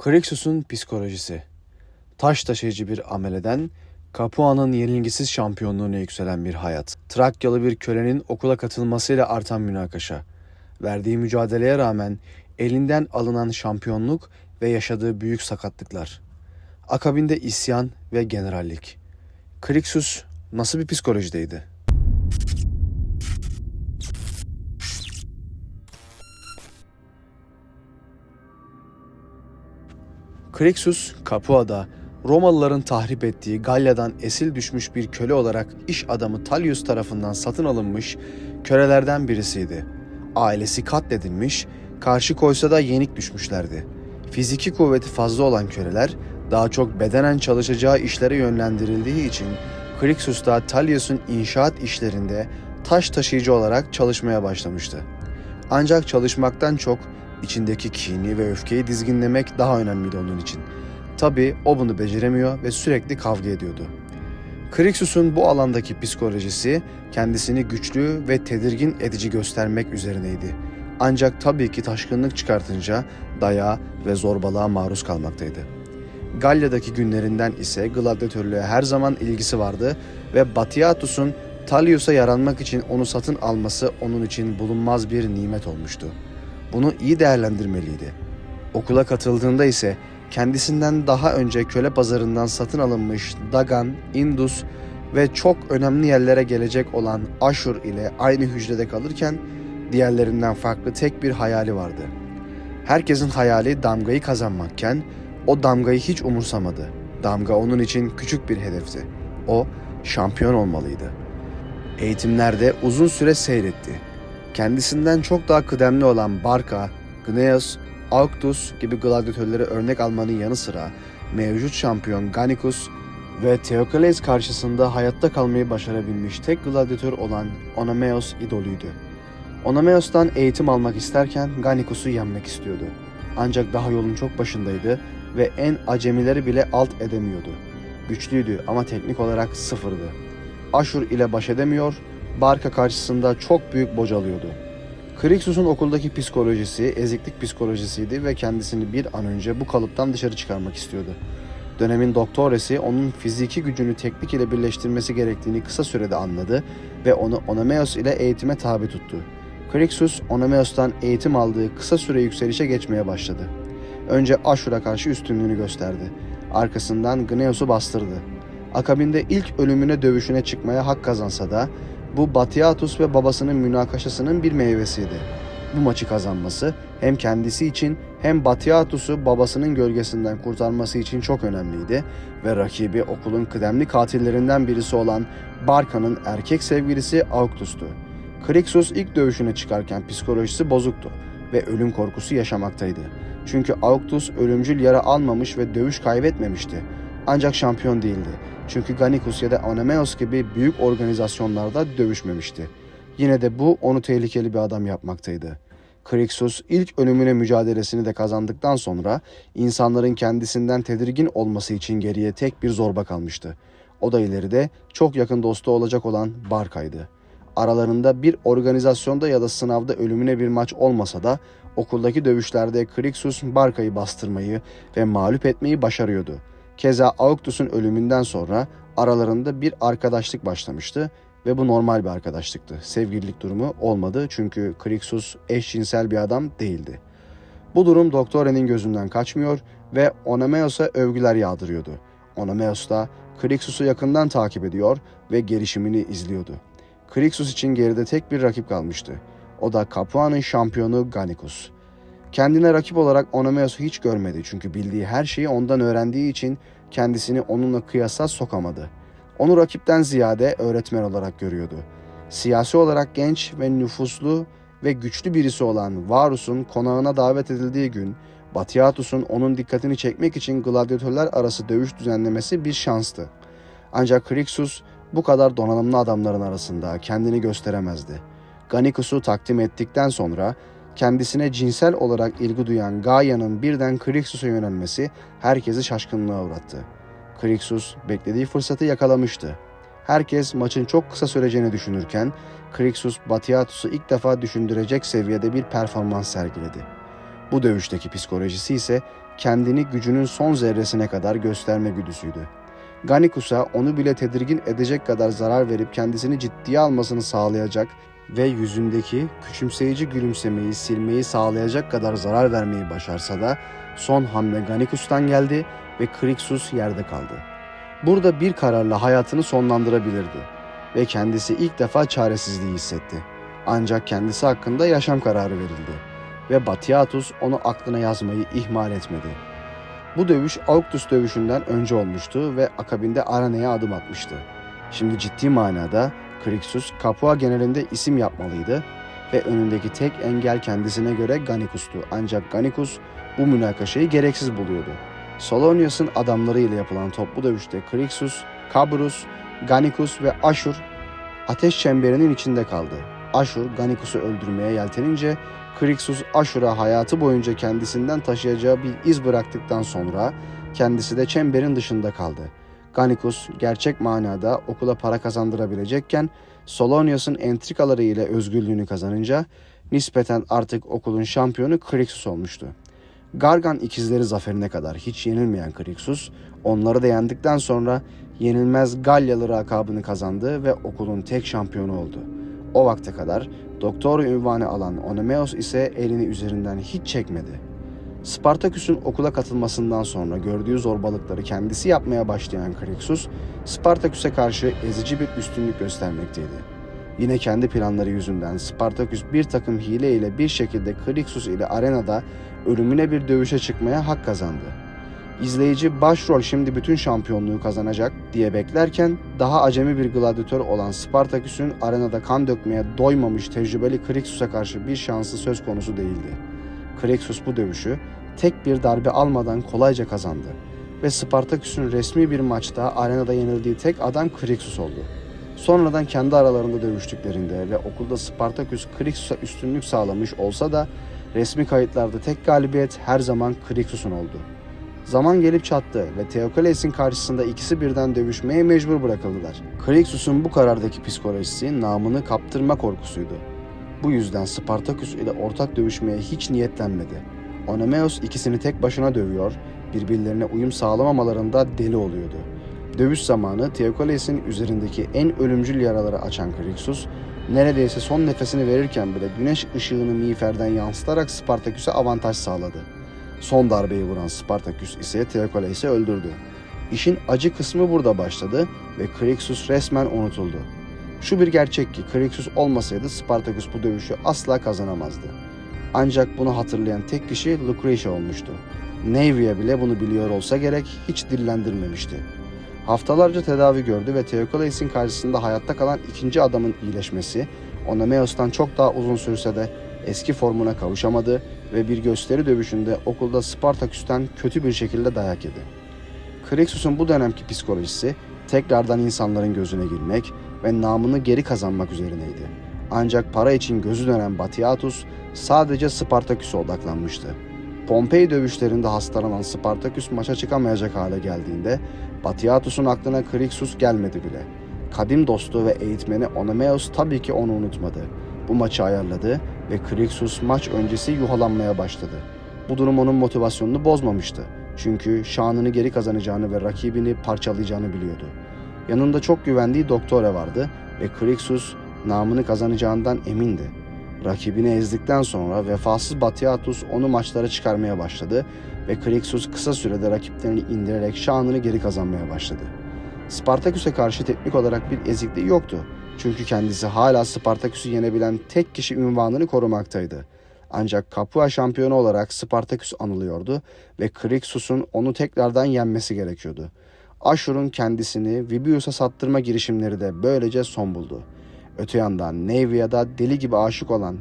Krixus'un psikolojisi. Taş taşıyıcı bir ameleden Capua'nın yenilgisiz şampiyonluğuna yükselen bir hayat. Trakyalı bir kölenin okula katılmasıyla artan münakaşa. Verdiği mücadeleye rağmen elinden alınan şampiyonluk ve yaşadığı büyük sakatlıklar. Akabinde isyan ve generallik. Krixus nasıl bir psikolojideydi? Krixus, Capua'da Romalıların tahrip ettiği Galya'dan esil düşmüş bir köle olarak iş adamı Tallius tarafından satın alınmış kölelerden birisiydi. Ailesi katledilmiş, karşı koysa da yenik düşmüşlerdi. Fiziki kuvveti fazla olan köleler daha çok bedenen çalışacağı işlere yönlendirildiği için Krixus da Tallius'un inşaat işlerinde taş taşıyıcı olarak çalışmaya başlamıştı. Ancak çalışmaktan çok içindeki kini ve öfkeyi dizginlemek daha önemliydi onun için. Tabi o bunu beceremiyor ve sürekli kavga ediyordu. Krixus'un bu alandaki psikolojisi kendisini güçlü ve tedirgin edici göstermek üzerineydi. Ancak tabii ki taşkınlık çıkartınca dayağa ve zorbalığa maruz kalmaktaydı. Galya'daki günlerinden ise gladyatörlüğe her zaman ilgisi vardı ve Batiatus'un Tallius'a yaranmak için onu satın alması onun için bulunmaz bir nimet olmuştu. Bunu iyi değerlendirmeliydi. Okula katıldığında ise kendisinden daha önce köle pazarından satın alınmış Dagan, Indus ve çok önemli yerlere gelecek olan Aşur ile aynı hücrede kalırken diğerlerinden farklı tek bir hayali vardı. Herkesin hayali damgayı kazanmakken o damgayı hiç umursamadı. Damga onun için küçük bir hedefti. O şampiyon olmalıydı. Eğitimlerde uzun süre seyretti. Kendisinden çok daha kıdemli olan Barca, Gneos, Auctus gibi gladyatörlere örnek almanın yanı sıra mevcut şampiyon Gannicus ve Theocles karşısında hayatta kalmayı başarabilmiş tek gladyatör olan Onomeos idolüydü. Onomeos'tan eğitim almak isterken Gannicus'u yenmek istiyordu. Ancak daha yolun çok başındaydı ve en acemileri bile alt edemiyordu. Güçlüydü ama teknik olarak sıfırdı. Aşur ile baş edemiyor, Barca karşısında çok büyük bocalıyordu. Krixus'un okuldaki psikolojisi eziklik psikolojisiydi ve kendisini bir an önce bu kalıptan dışarı çıkarmak istiyordu. Dönemin doktoresi onun fiziki gücünü teknik ile birleştirmesi gerektiğini kısa sürede anladı ve onu Onomeos ile eğitime tabi tuttu. Krixus, Onomeos'tan eğitim aldığı kısa süre yükselişe geçmeye başladı. Önce Aşur'a karşı üstünlüğünü gösterdi. Arkasından Gneos'u bastırdı. Akabinde ilk ölümüne dövüşüne çıkmaya hak kazansa da bu Batiatus ve babasının münakaşasının bir meyvesiydi. Bu maçı kazanması hem kendisi için hem Batiatus'u babasının gölgesinden kurtarması için çok önemliydi ve rakibi okulun kıdemli katillerinden birisi olan Barka'nın erkek sevgilisi Auctus'tu. Krixus ilk dövüşüne çıkarken psikolojisi bozuktu ve ölüm korkusu yaşamaktaydı. Çünkü Auctus ölümcül yara almamış ve dövüş kaybetmemişti. Ancak şampiyon değildi. Çünkü Gannicus ya da Onomeos gibi büyük organizasyonlarda dövüşmemişti. Yine de bu onu tehlikeli bir adam yapmaktaydı. Krixus ilk ölümüne mücadelesini de kazandıktan sonra insanların kendisinden tedirgin olması için geriye tek bir zorba kalmıştı. O da ileride çok yakın dostu olacak olan Barka'ydı. Aralarında bir organizasyonda ya da sınavda ölümüne bir maç olmasa da okuldaki dövüşlerde Krixus Barka'yı bastırmayı ve mağlup etmeyi başarıyordu. Keza Auctus'un ölümünden sonra aralarında bir arkadaşlık başlamıştı ve bu normal bir arkadaşlıktı. Sevgililik durumu olmadı çünkü Krixus eşcinsel bir adam değildi. Bu durum Doktore'nin gözünden kaçmıyor ve Onomeos'a övgüler yağdırıyordu. Onomeos da Krixus'u yakından takip ediyor ve gelişimini izliyordu. Krixus için geride tek bir rakip kalmıştı. O da Capua'nın şampiyonu Gannicus. Kendine rakip olarak Onomeos'u hiç görmedi çünkü bildiği her şeyi ondan öğrendiği için kendisini onunla kıyasa sokamadı. Onu rakipten ziyade öğretmen olarak görüyordu. Siyasi olarak genç ve nüfuslu ve güçlü birisi olan Varus'un konağına davet edildiği gün Batiatus'un onun dikkatini çekmek için gladyatörler arası dövüş düzenlemesi bir şanstı. Ancak Krixus bu kadar donanımlı adamların arasında kendini gösteremezdi. Gannicus'u takdim ettikten sonra kendisine cinsel olarak ilgi duyan Gaia'nın birden Krixus'a yönelmesi herkesi şaşkınlığa uğrattı. Krixus beklediği fırsatı yakalamıştı. Herkes maçın çok kısa süreceğini düşünürken Krixus Batiatus'u ilk defa düşündürecek seviyede bir performans sergiledi. Bu dövüşteki psikolojisi ise kendini gücünün son zerresine kadar gösterme güdüsüydü. Ganikus'a onu bile tedirgin edecek kadar zarar verip kendisini ciddiye almasını sağlayacak ve yüzündeki küçümseyici gülümsemeyi silmeyi sağlayacak kadar zarar vermeyi başarsa da son hamle Ganikus'tan geldi ve Krixus yerde kaldı. Burada bir kararla hayatını sonlandırabilirdi ve kendisi ilk defa çaresizliği hissetti. Ancak kendisi hakkında yaşam kararı verildi ve Batiatus onu aklına yazmayı ihmal etmedi. Bu dövüş Auctus dövüşünden önce olmuştu ve akabinde arenaya adım atmıştı. Şimdi ciddi manada Krixus Capua genelinde isim yapmalıydı ve önündeki tek engel kendisine göre Ganikus'tu. Ancak Ganikus bu münakaşayı gereksiz buluyordu. Solonius'un adamlarıyla yapılan toplu dövüşte Krixus, Cabrus, Ganikus ve Ashur ateş çemberinin içinde kaldı. Ashur Ganikus'u öldürmeye yeltenince Krixus Ashur'a hayatı boyunca kendisinden taşıyacağı bir iz bıraktıktan sonra kendisi de çemberin dışında kaldı. Ganikus gerçek manada okula para kazandırabilecekken Solonius'un entrikaları ile özgürlüğünü kazanınca nispeten artık okulun şampiyonu Krixus olmuştu. Gargan ikizleri zaferine kadar hiç yenilmeyen Krixus, onları da yendikten sonra yenilmez Galyalı lakabını kazandı ve okulun tek şampiyonu oldu. O vakte kadar doktor ünvanı alan Onomeos ise elini üzerinden hiç çekmedi. Spartaküs'ün okula katılmasından sonra gördüğü zorbalıkları kendisi yapmaya başlayan Krixus, Spartaküs'e karşı ezici bir üstünlük göstermekteydi. Yine kendi planları yüzünden Spartaküs bir takım hile ile bir şekilde Krixus ile arenada ölümüne bir dövüşe çıkmaya hak kazandı. İzleyici başrol şimdi bütün şampiyonluğu kazanacak diye beklerken daha acemi bir gladyatör olan Spartaküs'ün arenada kan dökmeye doymamış tecrübeli Krixus'a karşı bir şansı söz konusu değildi. Krixus bu dövüşü tek bir darbe almadan kolayca kazandı ve Spartaküs'ün resmi bir maçta arenada yenildiği tek adam Krixus oldu. Sonradan kendi aralarında dövüştüklerinde ve okulda Spartaküs Krixus'a üstünlük sağlamış olsa da resmi kayıtlarda tek galibiyet her zaman Krixus'un oldu. Zaman gelip çattı ve Theokles'in karşısında ikisi birden dövüşmeye mecbur bırakıldılar. Krixus'un bu karardaki psikolojisi namını kaptırma korkusuydu. Bu yüzden Spartaküs ile ortak dövüşmeye hiç niyetlenmedi. Onomeos ikisini tek başına dövüyor, birbirlerine uyum sağlamamalarında deli oluyordu. Dövüş zamanı Theokles'in üzerindeki en ölümcül yaraları açan Krixus, neredeyse son nefesini verirken bile güneş ışığını miğferden yansıtarak Spartaküs'e avantaj sağladı. Son darbeyi vuran Spartaküs ise Theokles'i öldürdü. İşin acı kısmı burada başladı ve Krixus resmen unutuldu. Şu bir gerçek ki Krixus olmasaydı Spartaküs bu dövüşü asla kazanamazdı. Ancak bunu hatırlayan tek kişi Lucretia olmuştu. Naevia bile bunu biliyor olsa gerek hiç dillendirmemişti. Haftalarca tedavi gördü ve Theokles'in karşısında hayatta kalan ikinci adamın iyileşmesi, Onomeos'tan çok daha uzun sürse de eski formuna kavuşamadı ve bir gösteri dövüşünde okulda Spartaküs'ten kötü bir şekilde dayak yedi. Krixus'un bu dönemki psikolojisi tekrardan insanların gözüne girmek ve namını geri kazanmak üzerineydi. Ancak para için gözü dönen Batiatus sadece Spartaküs'e odaklanmıştı. Pompei dövüşlerinde hastalanan Spartaküs maça çıkamayacak hale geldiğinde Batiatus'un aklına Krixus gelmedi bile. Kadim dostu ve eğitmeni Onomeos tabii ki onu unutmadı. Bu maçı ayarladı ve Krixus maç öncesi yuhalanmaya başladı. Bu durum onun motivasyonunu bozmamıştı. Çünkü şanını geri kazanacağını ve rakibini parçalayacağını biliyordu. Yanında çok güvendiği Doktore vardı ve Krixus namını kazanacağından emindi. Rakibini ezdikten sonra vefasız Batiatus onu maçlara çıkarmaya başladı ve Krixus kısa sürede rakiplerini indirerek şanını geri kazanmaya başladı. Spartaküs'e karşı teknik olarak bir ezikliği yoktu. Çünkü kendisi hala Spartaküs'ü yenebilen tek kişi ünvanını korumaktaydı. Ancak Capua şampiyonu olarak Spartaküs anılıyordu ve Krixus'un onu tekrardan yenmesi gerekiyordu. Ashur'un kendisini Vibius'a sattırma girişimleri de böylece son buldu. Öte yandan Nevia'da deli gibi aşık olan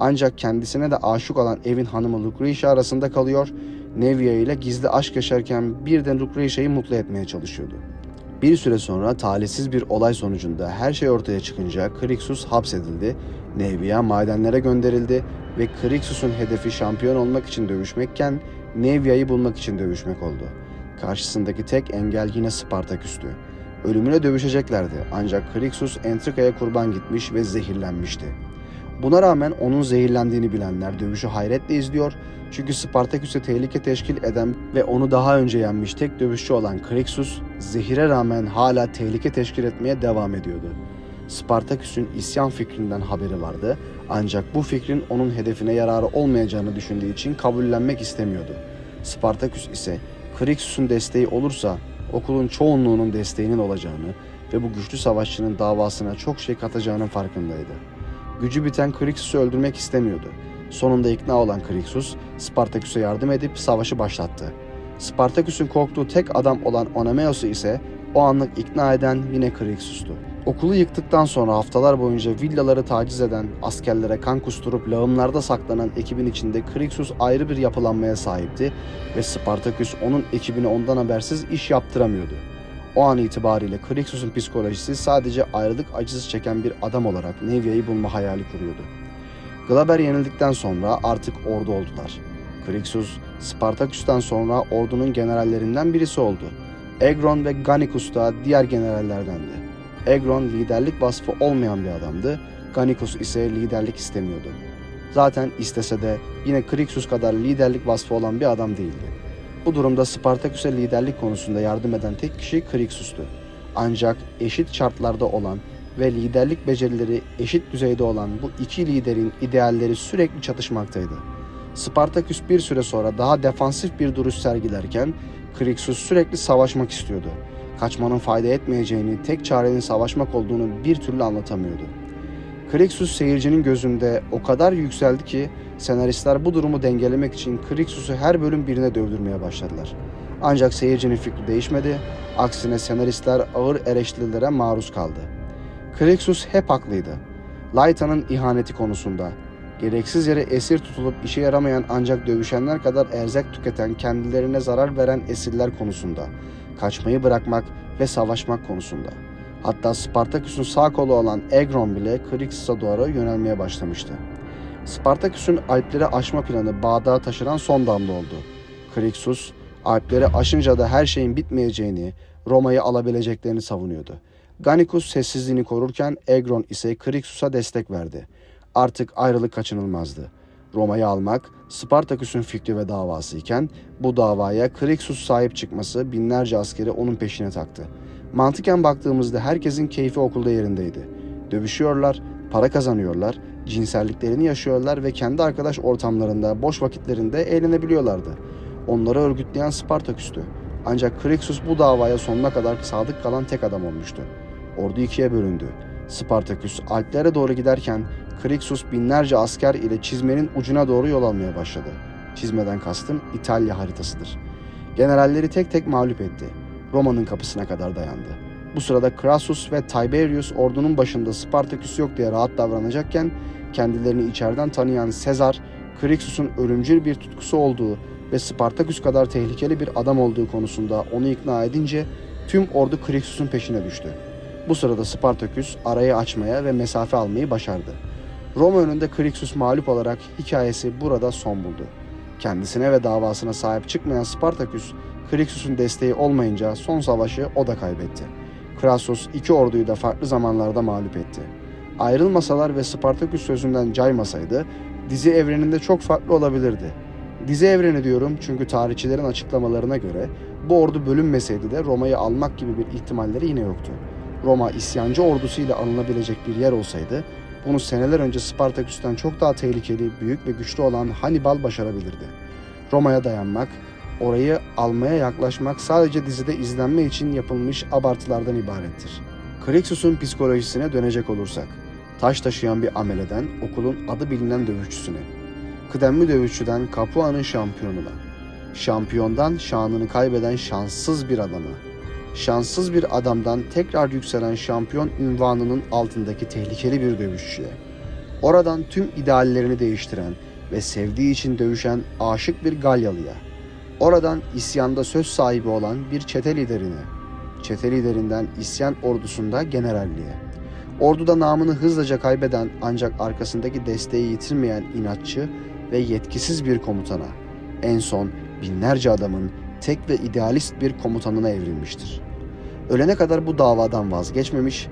ancak kendisine de aşık olan evin hanımı Lucretia arasında kalıyor, Nevia ile gizli aşk yaşarken birden Lucretia'yı mutlu etmeye çalışıyordu. Bir süre sonra talihsiz bir olay sonucunda her şey ortaya çıkınca Krixus hapsedildi, Nevia madenlere gönderildi ve Krixus'un hedefi şampiyon olmak için dövüşmekken Nevia'yı bulmak için dövüşmek oldu. Karşısındaki tek engel yine Spartaküs'tü. Ölümüne dövüşeceklerdi ancak Krixus entrikaya kurban gitmiş ve zehirlenmişti. Buna rağmen onun zehirlendiğini bilenler dövüşü hayretle izliyor çünkü Spartaküs'e tehlike teşkil eden ve onu daha önce yenmiş tek dövüşçü olan Krixus, zehire rağmen hala tehlike teşkil etmeye devam ediyordu. Spartaküs'ün isyan fikrinden haberi vardı ancak bu fikrin onun hedefine yararı olmayacağını düşündüğü için kabullenmek istemiyordu. Spartaküs ise Krixus'un desteği olursa okulun çoğunluğunun desteğinin olacağını ve bu güçlü savaşçının davasına çok şey katacağının farkındaydı. Gücü biten Krixus'u öldürmek istemiyordu. Sonunda ikna olan Krixus, Spartaküs'e yardım edip savaşı başlattı. Spartaküs'ün korktuğu tek adam olan Onemeos'u ise o anlık ikna eden yine Krixus'tu. Okulu yıktıktan sonra haftalar boyunca villaları taciz eden, askerlere kan kusturup lağımlarda saklanan ekibin içinde Krixus ayrı bir yapılanmaya sahipti ve Spartaküs onun ekibine ondan habersiz iş yaptıramıyordu. O an itibariyle Krixus'un psikolojisi sadece ayrılık acısı çeken bir adam olarak Nevia'yı bulma hayali kuruyordu. Glaber yenildikten sonra artık ordu oldular. Krixus, Spartaküs'ten sonra ordunun generallerinden birisi oldu. Egron ve Gannicus da diğer generallerdendi. Egron liderlik vasfı olmayan bir adamdı, Gannicus ise liderlik istemiyordu. Zaten istese de yine Krixus kadar liderlik vasfı olan bir adam değildi. Bu durumda Spartaküs'e liderlik konusunda yardım eden tek kişi Krixus'tu. Ancak eşit şartlarda olan ve liderlik becerileri eşit düzeyde olan bu iki liderin idealleri sürekli çatışmaktaydı. Spartaküs bir süre sonra daha defansif bir duruş sergilerken Krixus sürekli savaşmak istiyordu. Kaçmanın fayda etmeyeceğini, tek çarenin savaşmak olduğunu bir türlü anlatamıyordu. Krixus seyircinin gözünde o kadar yükseldi ki senaristler bu durumu dengelemek için Krixus'u her bölüm birine dövdürmeye başladılar. Ancak seyircinin fikri değişmedi, aksine senaristler ağır eleştirilere maruz kaldı. Krixus hep haklıydı. Laita'nın ihaneti konusunda, gereksiz yere esir tutulup işe yaramayan ancak dövüşenler kadar erzak tüketen kendilerine zarar veren esirler konusunda, kaçmayı bırakmak ve savaşmak konusunda. Hatta Spartaküs'ün sağ kolu olan Egron bile Krixus'a doğru yönelmeye başlamıştı. Spartaküs'ün Alpleri aşma planı Bağdat'a taşıran son damla oldu. Krixus, Alpleri aşınca da her şeyin bitmeyeceğini, Roma'yı alabileceklerini savunuyordu. Gannicus sessizliğini korurken Egron ise Krixus'a destek verdi. Artık ayrılık kaçınılmazdı. Roma'yı almak Spartaküs'ün fikri ve davası iken bu davaya Krixus sahip çıkması binlerce askeri onun peşine taktı. Mantıken baktığımızda herkesin keyfi okulda yerindeydi. Dövüşüyorlar, para kazanıyorlar, cinselliklerini yaşıyorlar ve kendi arkadaş ortamlarında, boş vakitlerinde eğlenebiliyorlardı. Onları örgütleyen Spartaküs'tü. Ancak Krixus bu davaya sonuna kadar sadık kalan tek adam olmuştu. Ordu ikiye bölündü. Spartaküs Alplere doğru giderken Krixus binlerce asker ile çizmenin ucuna doğru yol almaya başladı. Çizmeden kastım İtalya haritasıdır. Generalleri tek tek mağlup etti. Roma'nın kapısına kadar dayandı. Bu sırada Crassus ve Tiberius ordunun başında Spartaküs yok diye rahat davranacakken kendilerini içeriden tanıyan Sezar, Krixus'un ölümcül bir tutkusu olduğu ve Spartaküs kadar tehlikeli bir adam olduğu konusunda onu ikna edince tüm ordu Krixus'un peşine düştü. Bu sırada Spartaküs arayı açmaya ve mesafe almayı başardı. Roma önünde Krixus mağlup olarak hikayesi burada son buldu. Kendisine ve davasına sahip çıkmayan Spartaküs, Krixus'un desteği olmayınca son savaşı o da kaybetti. Crassus iki orduyu da farklı zamanlarda mağlup etti. Ayrılmasalar ve Spartaküs sözünden caymasaydı dizi evreninde çok farklı olabilirdi. Dizi evreni diyorum çünkü tarihçilerin açıklamalarına göre bu ordu bölünmeseydi de Roma'yı almak gibi bir ihtimalleri yine yoktu. Roma isyancı ordusuyla alınabilecek bir yer olsaydı bunu seneler önce Spartaküs'ten çok daha tehlikeli, büyük ve güçlü olan Hannibal başarabilirdi. Roma'ya dayanmak, orayı almaya yaklaşmak sadece dizide izlenme için yapılmış abartılardan ibarettir. Krixus'un psikolojisine dönecek olursak, taş taşıyan bir ameleden okulun adı bilinen dövüşçüsüne, kıdemli dövüşçüden Capua'nın şampiyonuna, şampiyondan şanını kaybeden şanssız bir adama, şanssız bir adamdan tekrar yükselen şampiyon ünvanının altındaki tehlikeli bir dövüşçüye, oradan tüm ideallerini değiştiren ve sevdiği için dövüşen aşık bir Galyalıya, oradan isyanda söz sahibi olan bir çete liderine, çete liderinden isyan ordusunda generalliğe, orduda namını hızlıca kaybeden ancak arkasındaki desteği yitirmeyen inatçı ve yetkisiz bir komutana, en son binlerce adamın tek ve idealist bir komutanına evrilmiştir. Ölene kadar bu davadan vazgeçmemiş,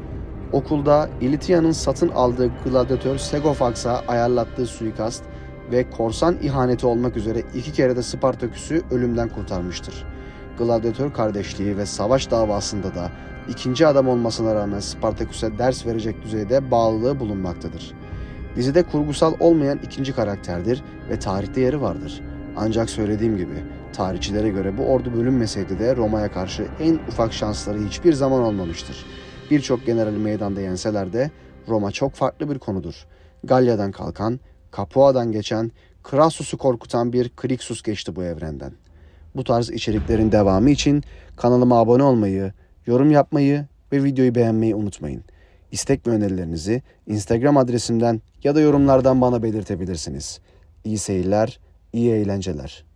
Okulda Ilitia'nın satın aldığı gladyatör Segofax'a ayarlattığı suikast ve korsan ihaneti olmak üzere iki kere de Spartaküs'ü ölümden kurtarmıştır. Gladyatör kardeşliği ve savaş davasında da ikinci adam olmasına rağmen Spartaküs'e ders verecek düzeyde bağlılığı bulunmaktadır. Dizide kurgusal olmayan ikinci karakterdir ve tarihte yeri vardır. Ancak söylediğim gibi tarihçilere göre bu ordu bölünmeseydi de Roma'ya karşı en ufak şansları hiçbir zaman olmamıştır. Birçok generali meydanda yenseler de Roma çok farklı bir konudur. Galya'dan kalkan, Capua'dan geçen, Crassus'u korkutan bir Crixus geçti bu evrenden. Bu tarz içeriklerin devamı için kanalıma abone olmayı, yorum yapmayı ve videoyu beğenmeyi unutmayın. İstek ve önerilerinizi Instagram adresimden ya da yorumlardan bana belirtebilirsiniz. İyi seyirler, iyi eğlenceler.